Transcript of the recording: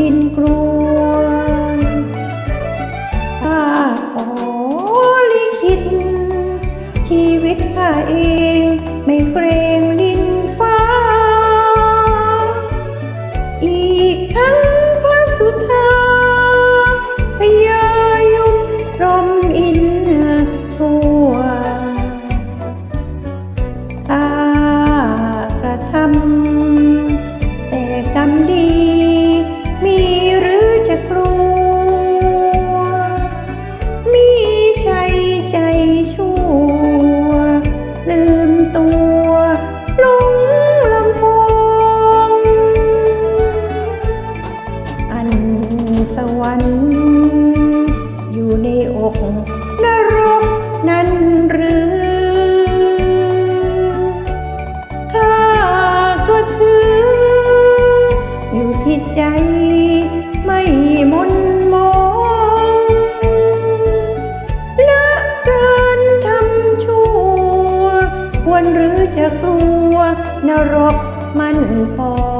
ดินกรวนข้าขอลิขิตชีวิตข้าเองไม่เกร วรรค์อยู่ในอกนรกนั้นหรือข้าก็ถืออยู่ที่ใจไม่มนมองและการทำชั่ว ควรหรือจะกลัวนรกมันพอ